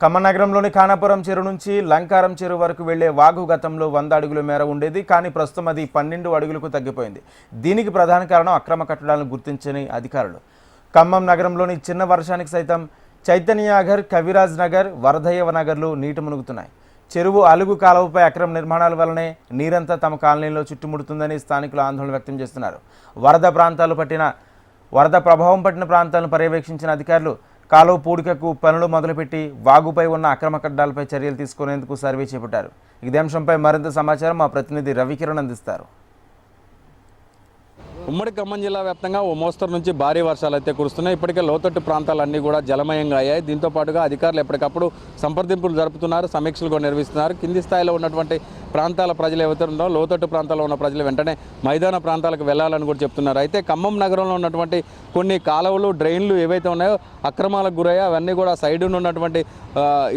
ఖమ్మనగరంలోని ఖానాపురం చెరువు నుంచి లంకారం చెరువు వరకు వెళ్ళే వాగు గతంలో వంద అడుగుల మేర ఉండేది కానీ ప్రస్తుతం అది పన్నెండు అడుగులకు తగ్గిపోయింది. దీనికి ప్రధాన కారణం అక్రమ కట్టడాలను గుర్తించని అధికారులు. ఖమ్మం నగరంలోని చిన్న వర్షానికి సైతం చైతన్యనగర్ కవిరాజ్ నగర్ వరదయ్యవ నగర్లు నీటి మునుగుతున్నాయి. చెరువు అలుగు కాలువపై అక్రమ నిర్మాణాల వల్లనే నీరంతా తమ కాలనీలో చుట్టుముడుతుందని స్థానికులు ఆందోళన వ్యక్తం చేస్తున్నారు. వరద ప్రాంతాలు పట్టిన వరద ప్రభావం పట్టిన ప్రాంతాలను పర్యవేక్షించిన అధికారులు కాలువ పూడికకు పనులు మొదలుపెట్టి వాగుపై ఉన్న అక్రమ కడ్డాలపై చర్యలు తీసుకునేందుకు సర్వే చేపట్టారు. ఇదే అంశంపై మరింత సమాచారం మా ప్రతినిధి రవికిరణ్ అందిస్తారు. ఉమ్మడి ఖమ్మం జిల్లా వ్యాప్తంగా ఓ మోస్తరు నుంచి భారీ వర్షాలు అయితే కురుస్తున్నాయి. ఇప్పటికే లోతట్టు ప్రాంతాలన్నీ కూడా జలమయంగా అయ్యాయి. దీంతో పాటుగా అధికారులు ఎప్పటికప్పుడు సంప్రదింపులు జరుపుతున్నారు సమీక్షలు కూడా నిర్వహిస్తున్నారు. కింది స్థాయిలో ఉన్నటువంటి ప్రాంతాల ప్రజలు ఎవరుందో లోతట్టు ప్రాంతాల్లో ఉన్న ప్రజలు వెంటనే మైదాన ప్రాంతాలకు వెళ్ళాలని కూడా చెప్తున్నారు. అయితే ఖమ్మం నగరంలో ఉన్నటువంటి కొన్ని కాలువలు డ్రైన్లు ఏవైతే ఉన్నాయో అక్రమాలకు గురయ్యాయి అవన్నీ కూడా సైడ్ ఉన్నటువంటి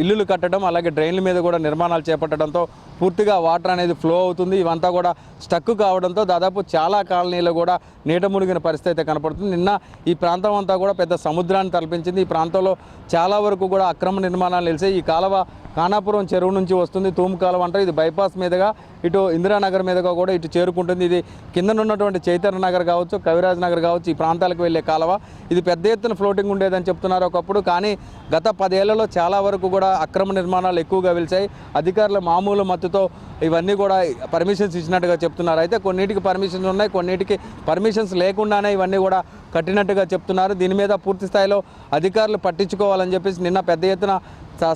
ఇల్లులు కట్టడం అలాగే డ్రైన్ల మీద కూడా నిర్మాణాలు చేపట్టడంతో పూర్తిగా వాటర్ అనేది ఫ్లో అవుతుంది. ఇవంతా కూడా స్టక్ కావడంతో దాదాపు చాలా కాలనీలు కూడా నీట మునిగిన పరిస్థితి అయితే కనపడుతుంది. నిన్న ఈ ప్రాంతం అంతా కూడా పెద్ద సముద్రాన్ని తలపించింది. ఈ ప్రాంతంలో చాలా వరకు కూడా అక్రమ నిర్మాణాలు నిలిచాయి. ఈ కాలువ ఖానాపురం చెరువు నుంచి వస్తుంది. తూము కాలువ అంటారు ఇది బైపాస్ మీదుగా ఇటు ఇందిరానగర్ మీదుగా కూడా ఇటు చేరుకుంటుంది. ఇది కిందనున్నటువంటి చైతన్య నగర్ కావచ్చు కవిరాజ్ నగర్ కావచ్చు ఈ ప్రాంతాలకు వెళ్ళే కాలువ. ఇది పెద్ద ఎత్తున ఫ్లోటింగ్ ఉండేదని చెప్తున్నారు ఒకప్పుడు. కానీ గత పదేళ్ళలో చాలా వరకు కూడా అక్రమ నిర్మాణాలు ఎక్కువగా వెలిచాయి అధికారుల మామూలు మత్తుతో ఇవన్నీ కూడా పర్మిషన్స్ ఇచ్చినట్టుగా చెప్తున్నారు. అయితే కొన్నిటికి పర్మిషన్స్ ఉన్నాయి కొన్నిటికి పర్మిషన్స్ లేకుండానే ఇవన్నీ కూడా కట్టినట్టుగా చెప్తున్నారు. దీని మీద పూర్తి స్థాయిలో అధికారులు పట్టించుకోవాలని చెప్పేసి నిన్న పెద్ద ఎత్తున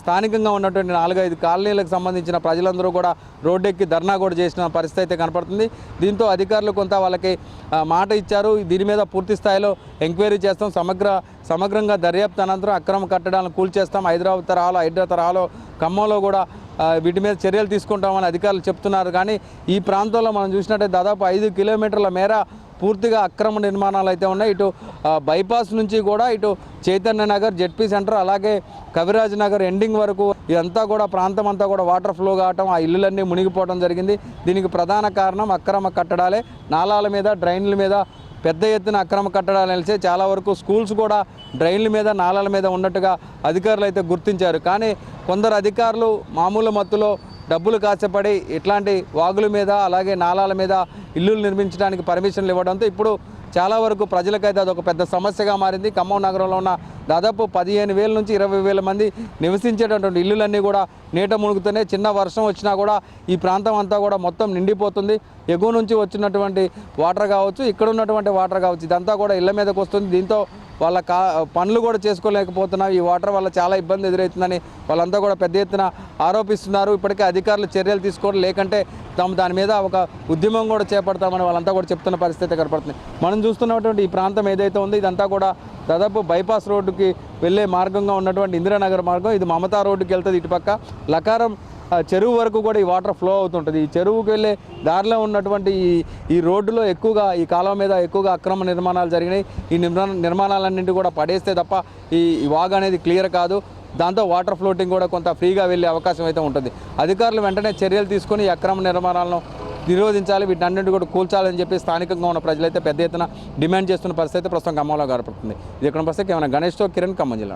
స్థానికంగా ఉన్నటువంటి నాలుగైదు కాలనీలకు సంబంధించిన ప్రజలందరూ కూడా రోడ్డెక్కి ధర్నా కూడా చేసిన పరిస్థితి అయితే కనపడుతుంది. దీంతో అధికారులు కొంత వాళ్ళకి మాట ఇచ్చారు. దీని మీద పూర్తి స్థాయిలో ఎంక్వైరీ చేస్తాం. సమగ్ర సమగ్రంగా దర్యాప్తు అనంతరం అక్రమ కట్టడాలను కూల్చేస్తాం. హైదరాబాద్ తరహాలో హైదరాబాద్ తరహాలో ఖమ్మంలో కూడా వీటి మీద చర్యలు తీసుకుంటామని అధికారులు చెప్తున్నారు. కానీ ఈ ప్రాంతంలో మనం చూసినట్టయితే దాదాపు ఐదు కిలోమీటర్ల మేర పూర్తిగా అక్రమ నిర్మాణాలు అయితే ఉన్నాయి. ఇటు బైపాస్ నుంచి కూడా ఇటు చైతన్య నగర్ జెడ్పీ సెంటర్ అలాగే కవిరాజ్ నగర్ ఎండింగ్ వరకు ఇదంతా కూడా ప్రాంతం అంతా కూడా వాటర్ ఫ్లో కావటం ఆ ఇల్లులన్నీ మునిగిపోవడం జరిగింది. దీనికి ప్రధాన కారణం అక్రమ కట్టడాలే. నాలాల మీద డ్రైన్ల మీద పెద్ద ఎత్తున అక్రమ కట్టడాలు నిలిచే చాలా వరకు స్కూల్స్ కూడా డ్రైన్ల మీద నాలాల మీద ఉన్నట్టుగా అధికారులు అయితే గుర్తించారు. కానీ కొందరు అధికారులు మామూలు మత్తులో డబ్బులు కాచపడి ఇట్లాంటి వాగుల మీద అలాగే నాలాల మీద ఇల్లులు నిర్మించడానికి పర్మిషన్లు ఇవ్వడంతో ఇప్పుడు చాలా వరకు ప్రజలకైతే అదొక పెద్ద సమస్యగా మారింది. ఖమ్మం నగరంలో ఉన్న దాదాపు పదిహేను వేల నుంచి ఇరవై వేల మంది నివసించేటటువంటి ఇల్లులన్నీ కూడా నీట మునుగుతూనే చిన్న వర్షం వచ్చినా కూడా ఈ ప్రాంతం అంతా కూడా మొత్తం నిండిపోతుంది. ఎగువ నుంచి వచ్చినటువంటి వాటర్ కావచ్చు ఇక్కడ ఉన్నటువంటి వాటర్ కావచ్చు ఇదంతా కూడా ఇళ్ళ మీదకి వస్తుంది. దీంతో వాళ్ళ కా పనులు కూడా చేసుకోలేకపోతున్నారు. ఈ వాటర్ వల్ల చాలా ఇబ్బంది ఎదురవుతుందని వాళ్ళంతా కూడా పెద్ద ఎత్తున ఆరోపిస్తున్నారు. ఇప్పటికే అధికారులు చర్యలు తీసుకోవడం లేకంటే తాము దాని మీద ఒక ఉద్యమం కూడా చేపడతామని వాళ్ళంతా కూడా చెప్తున్న పరిస్థితి కనపడుతుంది. మనం చూస్తున్నటువంటి ఈ ప్రాంతం ఏదైతే ఉందో ఇదంతా కూడా దాదాపు బైపాస్ రోడ్డుకి వెళ్ళే మార్గంగా ఉన్నటువంటి ఇందిరానగర్ మార్గం. ఇది మమతా రోడ్డుకి వెళ్తుంది ఇటుపక్క. లకారం చెరువు వరకు కూడా ఈ వాటర్ ఫ్లో అవుతుంటుంది. ఈ చెరువుకి వెళ్ళే దారిలో ఉన్నటువంటి ఈ ఈ రోడ్డులో ఎక్కువగా ఈ కాలువ మీద ఎక్కువగా అక్రమ నిర్మాణాలు జరిగినాయి. ఈ నిర్మాణ నిర్మాణాలన్నింటి కూడా పడేస్తే తప్ప ఈ వాగ్ అనేది క్లియర్ కాదు. దాంతో వాటర్ ఫ్లోటింగ్ కూడా కొంత ఫ్రీగా వెళ్ళే అవకాశం అయితే ఉంటుంది. అధికారులు వెంటనే చర్యలు తీసుకొని ఈ అక్రమ నిర్మాణాలను నిరోధించాలి. వీటన్నింటి కూడా కూల్చాలని చెప్పి స్థానికంగా ఉన్న ప్రజలైతే పెద్ద ఎత్తున డిమాండ్ చేస్తున్న పరిస్థితి ప్రస్తుతం ఖమ్మంలో గడపడుతుంది ఇది ఇక్కడ పరిస్థితి? ఏమైనా గణేష్తో కిరణ్ ఖమ్మం జిల్లా.